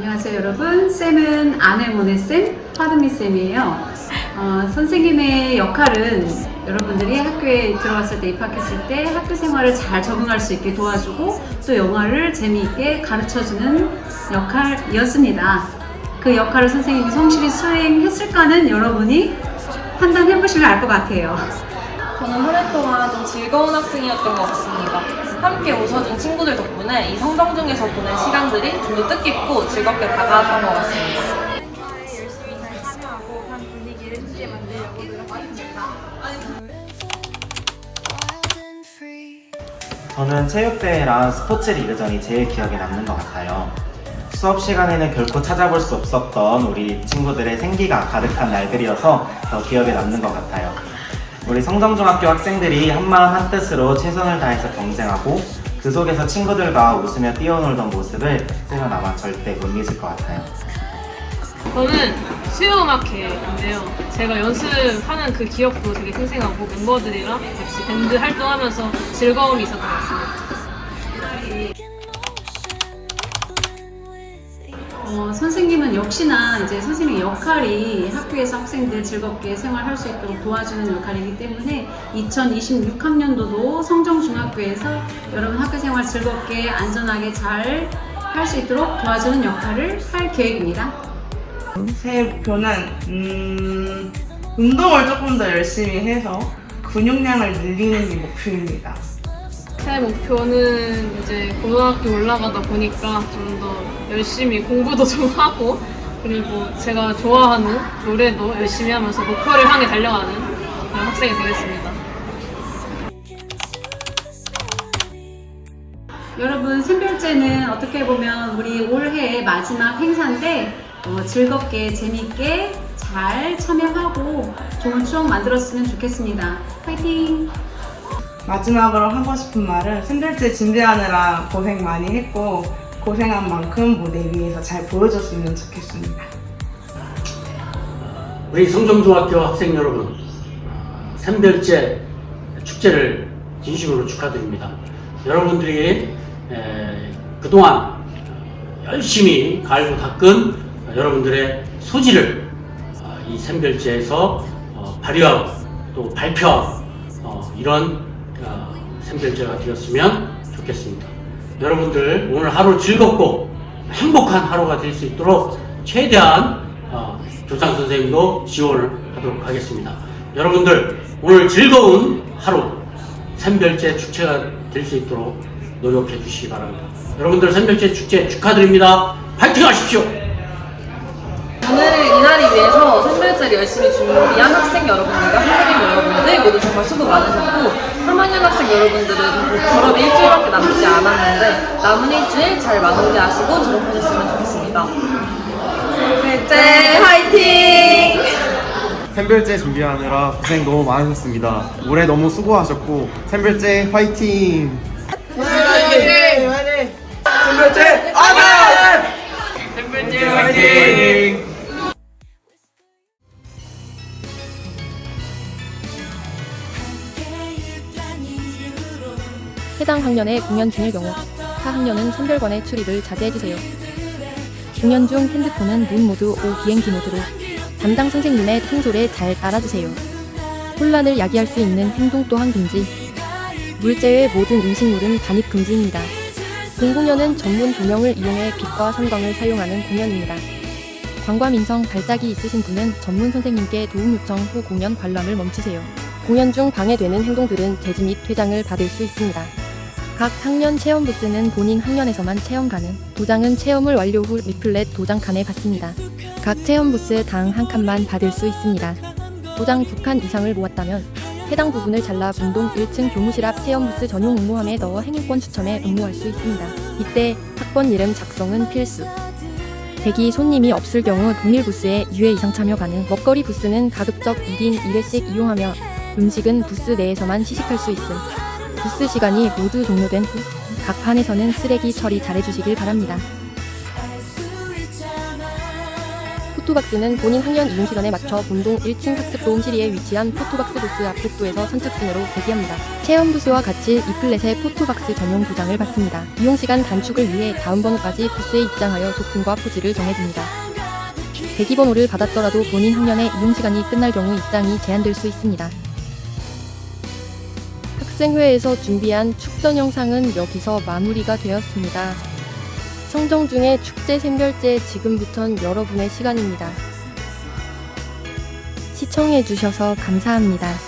안녕하세요 여러분. 쌤은 아내모네 쌤 파드미 쌤이에요. 어, 선생님의 역할은 여러분들이 학교에 들어왔을 때 입학했을 때 학교 생활을 잘 적응할 수 있게 도와주고 또 영어를 재미있게 가르쳐주는 역할이었습니다. 그 역할을 선생님이 성실히 수행했을까는 여러분이 판단해 보시면 알 것 같아요. 저는 한해 동안 좀 즐거운 학생이었던 것 같습니다. 함께 웃어준 친구들 덕분에 이 성장 중에서 보낸 시간들이 좀 더 뜻깊고 즐겁게 다가왔던 것 같습니다. 열심히 잘 참여하고 반 분위기를 좋게 만들려고 노력하겠습니다. 저는 체육대회랑 스포츠 리그전이 제일 기억에 남는 것 같아요. 수업 시간에는 결코 찾아볼 수 없었던 우리 친구들의 생기가 가득한 날들이어서 더 기억에 남는 것 같아요. 우리 성정중학교 학생들이 한마음 한뜻으로 최선을 다해서 경쟁하고 그 속에서 친구들과 웃으며 뛰어놀던 모습을 쌤은 아마 절대 못 잊을 것 같아요. 저는 수요음악회인데요. 제가 연습하는 그 기억도 되게 생생하고 멤버들이랑 같이 밴드 활동하면서 즐거움이 있었던 것 같습니다. 어, 선생님은 역시나 이제 선생님의 역할이 학교에서 학생들 즐겁게 생활할 수 있도록 도와주는 역할이기 때문에 2026학년도도 성정중학교에서 여러분 학교 생활 즐겁게 안전하게 잘 할 수 있도록 도와주는 역할을 할 계획입니다. 새 목표는 음, 운동을 조금 더 열심히 해서 근육량을 늘리는 게 목표입니다. 새 목표는 이제 고등학교 올라가다 보니까 좀 더 열심히 공부도 좀 하고 그리고 제가 좋아하는 노래도 열심히 하면서 목표를 향해 달려가는 그런 학생이 되겠습니다. 여러분 샘별제는 어떻게 보면 우리 올해의 마지막 행사인데 어, 즐겁게 재밌게 잘 참여하고 좋은 추억 만들었으면 좋겠습니다. 파이팅! 마지막으로 하고 싶은 말은 샌들제 준비하느라 고생 많이 했고 고생한 만큼 무대 위에서 잘 보여줬으면 좋겠습니다. 우리 성정중학교 학생 여러분, 샘별제 축제를 진심으로 축하드립니다. 여러분들이 에, 그동안 열심히 갈고 닦은 여러분들의 소질을 어, 이 샘별제에서 어, 발휘하고 또 발표하고 어, 이런 어, 샘별제가 되었으면 좋겠습니다. 여러분들 오늘 하루 즐겁고 행복한 하루가 될 수 있도록 최대한 어, 교장 선생님도 지원을 하도록 하겠습니다. 여러분들 오늘 즐거운 하루 샘별제 축제가 될 수 있도록 노력해 주시기 바랍니다. 여러분들 샘별제 축제 축하드립니다. 파이팅 하십시오. 오늘 이 날을 위해서 선별제를 열심히 준비한 학생 여러분들과 선생님 여러분 들 모두 정말 수고 많으셨고 3학년 학생 여러분들은 곧 졸업이 일주일밖에 남지 않았는데 남은 일주일 잘 마무리하시고 졸업하셨으면 좋겠습니다. 선별제 화이팅! 샘별제 준비하느라 고생 너무 많으셨습니다. 올해 너무 수고하셨고 샘별제 화이팅! 해당 학년의 공연 중일 경우 타 학년은 선별관의 출입을 자제해주세요. 공연 중 핸드폰은 눈 모두 오 비행기 모드로 담당 선생님의 통솔에 잘 따라주세요. 혼란을 야기할 수 있는 행동 또한 금지. 물제외 모든 음식물은 반입 금지입니다. 공공연은 전문 조명을 이용해 빛과 성광을 사용하는 공연입니다. 관과민성 발작이 있으신 분은 전문 선생님께 도움 요청 후 공연 관람을 멈추세요. 공연 중 방해되는 행동들은 제지 및 퇴장을 받을 수 있습니다. 각 학년 체험 부스는 본인 학년에서만 체험 가능. 도장은 체험을 완료 후 리플렛 도장 칸에 받습니다. 각 체험 부스 당 한 칸만 받을 수 있습니다. 도장 두칸 이상을 모았다면 해당 부분을 잘라 분동 1층 교무실 앞 체험 부스 전용 응모함에 넣어 행인권 추첨에 응모할 수 있습니다. 이때 학번 이름 작성은 필수. 대기 손님이 없을 경우 동일 부스에 2회 이상 참여 가능. 먹거리 부스는 가급적 1인 1회씩 이용하며 음식은 부스 내에서만 시식할 수 있음. 부스 시간이 모두 종료된 후 각 판에서는 쓰레기 처리 잘해주시길 바랍니다. 포토박스는 본인 학년 이용 시간에 맞춰 본동 1층 학습 도움실에 위치한 포토박스 부스 앞 복도에서 선착순으로 대기합니다. 체험 부스와 같이 이플렛의 포토박스 전용 도장을 받습니다. 이용 시간 단축을 위해 다음 번호까지 부스에 입장하여 조건과 포즈를 정해줍니다. 대기 번호를 받았더라도 본인 학년의 이용 시간이 끝날 경우 입장이 제한될 수 있습니다. 학생회에서 준비한 축전 영상은 여기서 마무리가 되었습니다. 성정 중에 축제 샘별제 지금부턴 여러분의 시간입니다. 시청해주셔서 감사합니다.